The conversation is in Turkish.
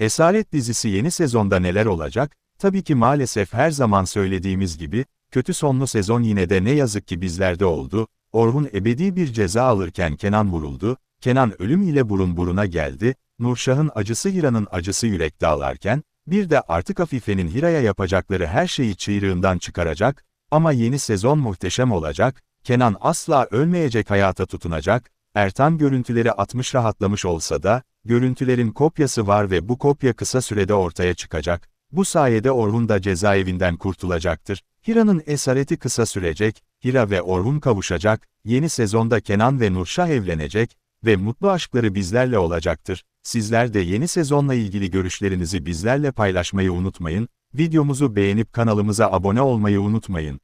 Esaret dizisi yeni sezonda neler olacak? Tabii ki maalesef her zaman söylediğimiz gibi, kötü sonlu sezon yine de ne yazık ki bizlerde oldu. Orhun ebedi bir ceza alırken Kenan vuruldu, Kenan ölüm ile burun buruna geldi, Nurşah'ın acısı Hira'nın acısı yürek dağlarken, bir de artık Afife'nin Hira'ya yapacakları her şeyi çığırığından çıkaracak, ama yeni sezon muhteşem olacak, Kenan asla ölmeyecek hayata tutunacak, Ertan görüntüleri atmış rahatlamış olsa da, görüntülerin kopyası var ve bu kopya kısa sürede ortaya çıkacak. Bu sayede Orhun da cezaevinden kurtulacaktır. Hira'nın esareti kısa sürecek, Hira ve Orhun kavuşacak, yeni sezonda Kenan ve Nurşah evlenecek ve mutlu aşkları bizlerle olacaktır. Sizler de yeni sezonla ilgili görüşlerinizi bizlerle paylaşmayı unutmayın, videomuzu beğenip kanalımıza abone olmayı unutmayın.